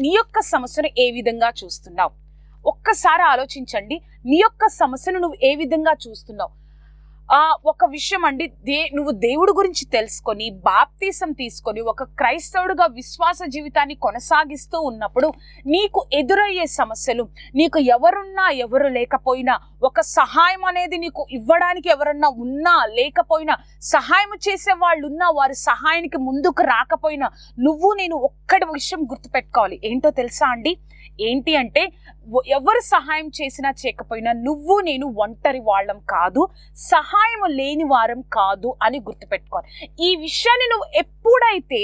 నీ యొక్క సమస్యను ఏ విధంగా చూస్తున్నావు? ఒక్కసారి ఆలోచించండి. నీ యొక్క సమస్యను నువ్వు ఏ విధంగా చూస్తున్నావు? ఒక విషయం అండి. దే నువ్వు దేవుడు గురించి తెలుసుకొని బాప్తీసం తీసుకొని ఒక క్రైస్తవుడుగా విశ్వాస జీవితాన్ని కొనసాగిస్తూ ఉన్నప్పుడు నీకు ఎదురయ్యే సమస్యలు నీకు ఎవరున్నా ఎవరు లేకపోయినా ఒక సహాయం అనేది నీకు ఇవ్వడానికి ఎవరన్నా ఉన్నా లేకపోయినా సహాయం చేసే వాళ్ళు ఉన్నా వారి సహాయానికి ముందుకు రాకపోయినా నువ్వు నేను ఒక్కటి విషయం గుర్తుపెట్టుకోవాలి. ఏంటో తెలుసా అండి? ఏంటి అంటే ఎవరు సహాయం చేసినా చేయకపోయినా నువ్వు నేను ఒంటరి వాళ్ళం కాదు సహాయం లేని వారం కాదు అని గుర్తుపెట్టుకోవాలి. ఈ విషయాన్ని నువ్వు ఎప్పుడైతే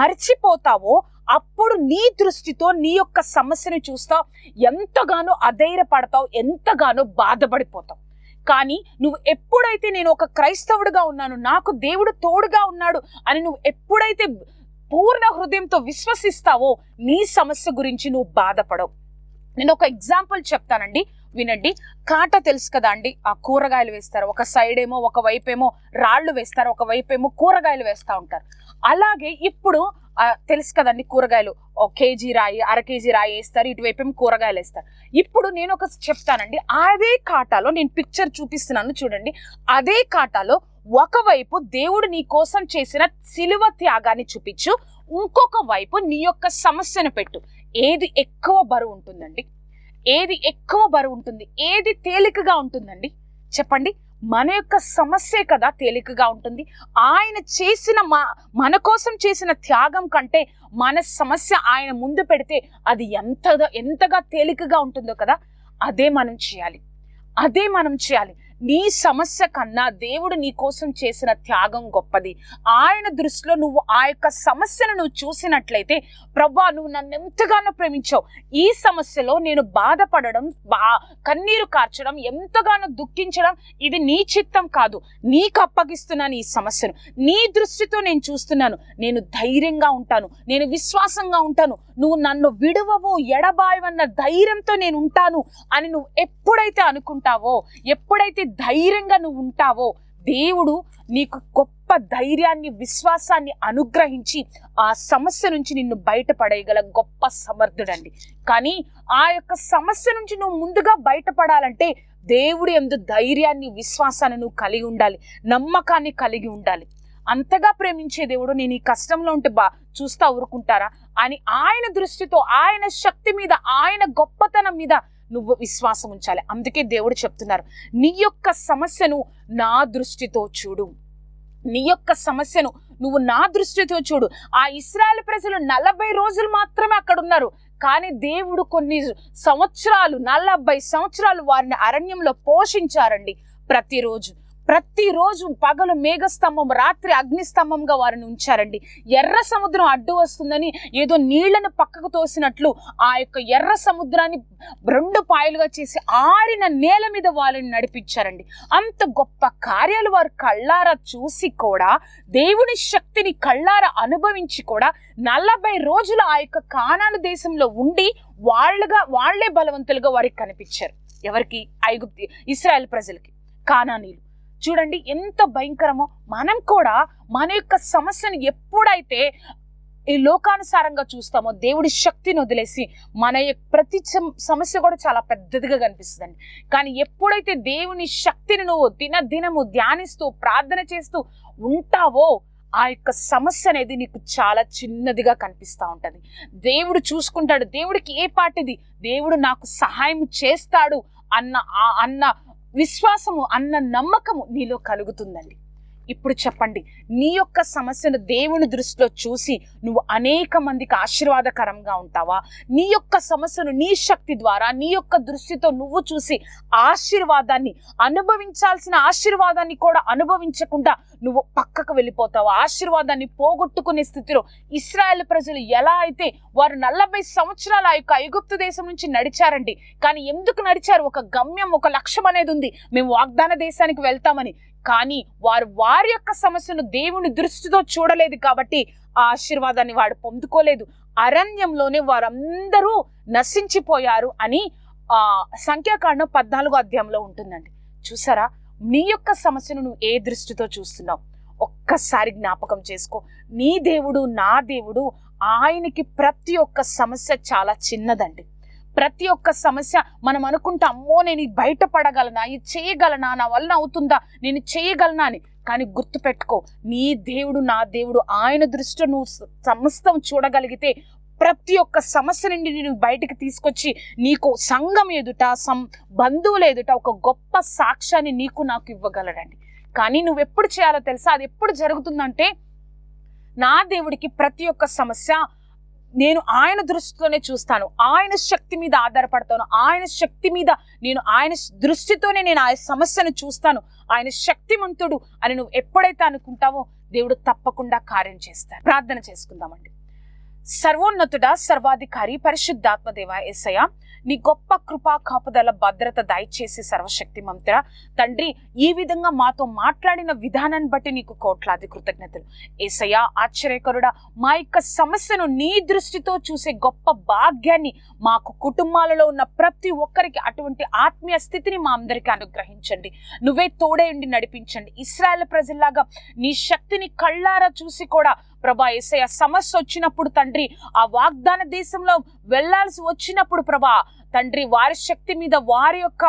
మర్చిపోతావో అప్పుడు నీ దృష్టితో నీ యొక్క సమస్యను చూస్తావు ఎంతగానో అధైర్యపడతావు ఎంతగానో బాధపడిపోతావు. కానీ నువ్వు ఎప్పుడైతే నేను ఒక క్రైస్తవుడిగా ఉన్నాను నాకు దేవుడు తోడుగా ఉన్నాడు అని నువ్వు ఎప్పుడైతే పూర్ణ హృదయంతో విశ్వసిస్తావో నీ సమస్య గురించి నువ్వు బాధపడవు. నేను ఒక ఎగ్జాంపుల్ చెప్తానండి. వినండి. కాట తెలుసు కదా అండి. ఆ కూరగాయలు వేస్తారు. ఒక సైడ్ ఏమో ఒక వైపు ఏమో రాళ్ళు వేస్తారు. ఒక వైపు ఏమో కూరగాయలు వేస్తూ ఉంటారు. అలాగే ఇప్పుడు తెలుసు కదండి కూరగాయలు. కేజీ రాయి అర కేజీ రాయి వేస్తారు ఇటువైపు ఏమి కూరగాయలు వేస్తారు. ఇప్పుడు నేను ఒక చెప్తానండి అదే కాటాలో నేను పిక్చర్ చూపిస్తున్నాను చూడండి. అదే కాటాలో ఒకవైపు దేవుడు నీ కోసం చేసిన సిలువ త్యాగాన్ని చూపించు ఇంకొక వైపు నీ యొక్క సమస్యను పెట్టు. ఏది ఎక్కువ బరువు ఉంటుందండి? ఏది ఎక్కువ బరువు ఉంటుంది? ఏది తేలికగా ఉంటుందండి? చెప్పండి. మన యొక్క సమస్యే కదా తేలికగా ఉంటుంది. ఆయన చేసిన మా మన కోసం చేసిన త్యాగం కంటే మన సమస్య ఆయన ముందు పెడితే అది ఎంతగా ఎంతగా తేలికగా ఉంటుందో కదా అదే మనం చేయాలి. అదే మనం చేయాలి. నీ సమస్య కన్నా దేవుడు నీ కోసం చేసిన త్యాగం గొప్పది. ఆయన దృష్టిలో నువ్వు ఆ యొక్క సమస్యను నువ్వు చూసినట్లయితే ప్రభా నువ్వు నన్ను ఎంతగానో ప్రేమించావు. ఈ సమస్యలో నేను బాధపడడం బా కన్నీరు కార్చడం ఎంతగానో దుఃఖించడం ఇది నీ చిత్తం కాదు. నీకు అప్పగిస్తున్నాను ఈ సమస్యను నీ దృష్టితో నేను చూస్తున్నాను. నేను ధైర్యంగా ఉంటాను. నేను విశ్వాసంగా ఉంటాను. నువ్వు నన్ను విడువవు ఎడబాయవన్న ధైర్యంతో నేను ఉంటాను అని నువ్వు ఎప్పుడైతే అనుకుంటావో ఎప్పుడైతే ధైర్యంగా నువ్వు ఉంటావో దేవుడు నీకు గొప్ప ధైర్యాన్ని విశ్వాసాన్ని అనుగ్రహించి ఆ సమస్య నుంచి నిన్ను బయటపడేయగల గొప్ప సమర్థుడండి. కానీ ఆ యొక్క సమస్య నుంచి నువ్వు ముందుగా బయటపడాలంటే దేవుడి ఎందు ధైర్యాన్ని విశ్వాసాన్ని నువ్వు కలిగి ఉండాలి నమ్మకాన్ని కలిగి ఉండాలి. అంతగా ప్రేమించే దేవుడు నేను ఈ కష్టంలో ఉంటే బా చూస్తా ఊరుకుంటారా? అని ఆయన దృష్టితో ఆయన శక్తి మీద ఆయన గొప్పతనం మీద నువ్వు విశ్వాసం ఉంచాలి. అందుకే దేవుడు చెప్తున్నారు నీ యొక్క సమస్యను నా దృష్టితో చూడు. నీ యొక్క సమస్యను నువ్వు నా దృష్టితో చూడు. ఆ ఇస్రాయల్ ప్రజలు నలభై రోజులు మాత్రమే అక్కడ ఉన్నారు కానీ దేవుడు కొన్ని సంవత్సరాలు నలభై సంవత్సరాలు వారిని అరణ్యంలో పోషించారండి. ప్రతిరోజు ప్రతిరోజు పగలు మేఘస్తంభం రాత్రి అగ్నిస్తంభంగా వారిని ఉంచారండి. ఎర్ర సముద్రం అడ్డు వస్తుందని ఏదో నీళ్ళను పక్కకు తోసినట్లు ఆ యొక్క ఎర్ర సముద్రాన్ని రెండు పాయలుగా చేసి ఆరిన నేల మీద వాళ్ళని నడిపించారండి. అంత గొప్ప కార్యాలు వారు కళ్ళారా చూసి కూడా దేవుని శక్తిని కళ్ళారా అనుభవించి కూడా నలభై రోజులు ఆ యొక్క కానాను దేశంలో ఉండి వాళ్ళుగా వాళ్ళే బలవంతులుగా వారికి కనిపించారు. ఎవరికి? ఐగుప్తి ఇస్రాయల్ ప్రజలకి. కానానీలు చూడండి ఎంత భయంకరమో. మనం కూడా మన యొక్క సమస్యను ఎప్పుడైతే ఈ లోకానుసారంగా చూస్తామో దేవుడి శక్తిని వదిలేసి మన యొక్క ప్రతి సమస్య కూడా చాలా పెద్దదిగా కనిపిస్తుందండి. కానీ ఎప్పుడైతే దేవుని శక్తిని నువ్వు దినదినము ధ్యానిస్తూ ప్రార్థన చేస్తూ ఉంటావో ఆ యొక్క సమస్య అనేది నీకు చాలా చిన్నదిగా కనిపిస్తూ ఉంటుంది. దేవుడు చూసుకుంటాడు దేవుడికి ఏ పాటిది? దేవుడు నాకు సహాయం చేస్తాడు అన్న ఆ- అన్న విశ్వాసము అన్న నమ్మకము నీలో కలుగుతుందండి. ఇప్పుడు చెప్పండి నీ యొక్క సమస్యను దేవుని దృష్టిలో చూసి నువ్వు అనేక మందికి ఆశీర్వాదకరంగా ఉంటావా? నీ యొక్క సమస్యను నీ శక్తి ద్వారా నీ యొక్క దృష్టితో నువ్వు చూసి ఆశీర్వాదాన్ని అనుభవించాల్సిన ఆశీర్వాదాన్ని కూడా అనుభవించకుండా నువ్వు పక్కకు వెళ్ళిపోతావు. ఆశీర్వాదాన్ని పోగొట్టుకునే స్థితిలో ఇస్రాయల్ ప్రజలు ఎలా అయితే వారు నలభై సంవత్సరాల ఆ యొక్క ఐగుప్తు దేశం నుంచి నడిచారండి కానీ ఎందుకు నడిచారు? ఒక గమ్యం ఒక లక్ష్యం అనేది ఉంది. మేము వాగ్దాన దేశానికి వెళ్తామని కానీ వారు వారి యొక్క సమస్యను దేవుని దృష్టితో చూడలేదు కాబట్టి ఆ ఆశీర్వాదాన్ని వాడు పొందుకోలేదు. అరణ్యంలోనే వారందరూ నశించిపోయారు అని ఆ సంఖ్యాకాండం పద్నాలుగో అధ్యాయంలో ఉంటుందండి. చూసారా? నీ యొక్క సమస్యను నువ్వు ఏ దృష్టితో చూస్తున్నావు? ఒక్కసారి జ్ఞాపకం చేసుకో. నీ దేవుడు నా దేవుడు ఆయనకి ప్రతి ఒక్క సమస్య చాలా చిన్నదండి. ప్రతి ఒక్క సమస్య మనం అనుకుంటా అమ్మో నేను బయటపడగలనా? ఇది చేయగలనా? నా వల్ల అవుతుందా? నేను చేయగలనా అని. కానీ గుర్తుపెట్టుకో నీ దేవుడు నా దేవుడు ఆయన దృష్టిలో నువ్వు సమస్తం చూడగలిగితే ప్రతి ఒక్క సమస్య నుండి నేను బయటికి తీసుకొచ్చి నీకు సంఘం ఎదుట సం బంధువుల ఎదుట ఒక గొప్ప సాక్ష్యాన్ని నీకు నాకు ఇవ్వగలడండి. కానీ నువ్వు ఎప్పుడు చేయాలో తెలుసా? అది ఎప్పుడు జరుగుతుందంటే నా దేవుడికి ప్రతి ఒక్క సమస్య నేను ఆయన దృష్టితోనే చూస్తాను. ఆయన శక్తి మీద ఆధారపడతాను. ఆయన శక్తి మీద నేను ఆయన దృష్టితోనే నేను ఆ సమస్యను చూస్తాను. ఆయన శక్తిమంతుడు అని నువ్వు ఎప్పుడైతే అనుకుంటావో దేవుడు తప్పకుండా కార్యం చేస్తాడు. ప్రార్థన చేసుకుందామండి. సర్వోన్నతుడ సర్వాధికారి పరిశుద్ధాత్మదేవ ఎస్సయ నీ గొప్ప కృపా కాపుదల భద్రత దయచేసి సర్వశక్తి మంత్ర తండ్రి ఈ విధంగా మాతో మాట్లాడిన విధానాన్ని బట్టి నీకు కోట్లాది కృతజ్ఞతలు. ఏసయ్యా ఆశ్చర్యకరుడా మా యొక్క సమస్యను నీ దృష్టితో చూసే గొప్ప భాగ్యాన్ని మాకు కుటుంబాలలో ఉన్న ప్రతి ఒక్కరికి అటువంటి ఆత్మీయ స్థితిని మా అందరికీ అనుగ్రహించండి. నువ్వే తోడే ఉండి నడిపించండి. ఇస్రాయల్ ప్రజల్లాగా నీ శక్తిని కళ్ళారా చూసి కూడా ప్రభా ఏసయ్య సమస్య వచ్చినప్పుడు తండ్రి ఆ వాగ్దాన దేశంలో వెళ్ళాల్సి వచ్చినప్పుడు ప్రభా తండ్రి వారి శక్తి మీద వారి యొక్క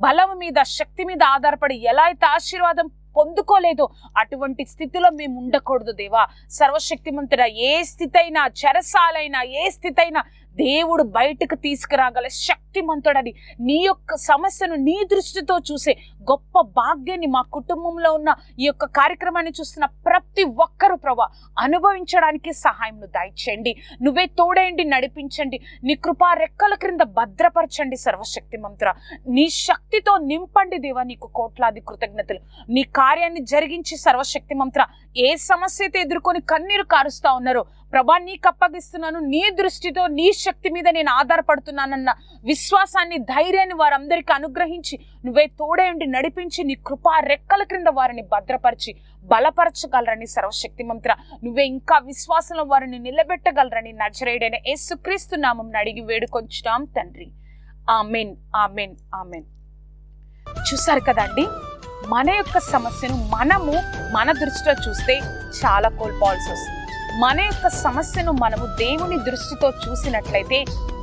బలం మీద శక్తి మీద ఆధారపడి ఎలా అయితే ఆశీర్వాదం పొందుకోలేదో అటువంటి స్థితిలో మేము ఉండకూడదు దేవా. సర్వశక్తిమంతుడ ఏ స్థితి అయినా చెరసాలైనా ఏ స్థితి అయినా దేవుడు బయటకు తీసుకురాగల శక్తిమంతుడని నీ యొక్క సమస్యను నీ దృష్టితో చూసే గొప్ప భాగ్యాన్ని మా కుటుంబంలో ఉన్న ఈ యొక్క కార్యక్రమాన్ని చూస్తున్న ప్రతి ఒక్కరు ప్రభా అనుభవించడానికి సహాయం దయచేయండి. నువ్వే తోడేయండి నడిపించండి. నీ కృపా రెక్కల క్రింద భద్రపరచండి సర్వశక్తి మంత్ర నీ శక్తితో నింపండి దేవా నీకు కోట్లాది కృతజ్ఞతలు. నీ కార్యాన్ని జరిగించి సర్వశక్తి మంత్ర ఏ సమస్య అయితే ఎదుర్కొని కన్నీరు కారుస్తా ఉన్నారో ప్రభా నీకు అప్పగిస్తున్నాను నీ దృష్టితో నీ శక్తి మీద నేను ఆధారపడుతున్నానన్న విశ్వాసాన్ని ధైర్యాన్ని వారందరికీ అనుగ్రహించి నువ్వే తోడే ఉండి నడిపించి నీ కృపా రెక్కల క్రింద వారిని భద్రపరిచి బలపరచగలరని సర్వశక్తి మంత్ర నువ్వే ఇంకా విశ్వాసంలో వారిని నిలబెట్టగలరని నజరేయుడైన యేసుక్రీస్తు నామం అడిగి వేడుకొంచుతాం తండ్రి. Amen amen amen. చూసారు కదండి మన యొక్క సమస్యను మనము మన దృష్టిలో చూస్తే చాలా కోల్పోవాల్సి వస్తుంది. మన యొక్క సమస్యను మనము దేవుని దృష్టితో చూసినట్లయితే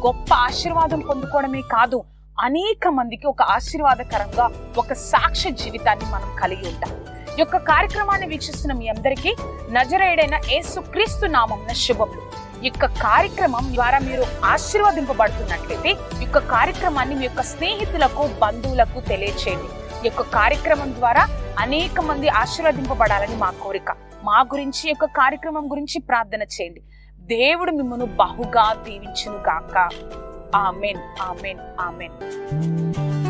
గొప్ప ఆశీర్వాదం పొందుకోవడమే కాదు అనేక మందికి ఒక ఆశీర్వాదకరంగా ఒక సాక్ష్య జీవితాన్ని మనం కలిగి ఉంటాం. ఈ యొక్క కార్యక్రమాన్ని వీక్షిస్తున్న మీ అందరికీ నజరేడైన యేసు క్రీస్తు నామం శుభములు ఈ యొక్క కార్యక్రమం ద్వారా మీరు ఆశీర్వదింపబడుతున్నట్లయితే ఈ యొక్క కార్యక్రమాన్ని మీ యొక్క స్నేహితులకు బంధువులకు తెలియచేయండి. ఈ యొక్క కార్యక్రమం ద్వారా అనేక మంది ఆశీర్వదింపబడాలని మా కోరిక. మా గురించి యొక్క కార్యక్రమం గురించి ప్రార్థన చేయండి. దేవుడు మిమ్మల్ని బహుగా దీవించును గాక ఆమెన్ ఆమెన్ ఆమెన్.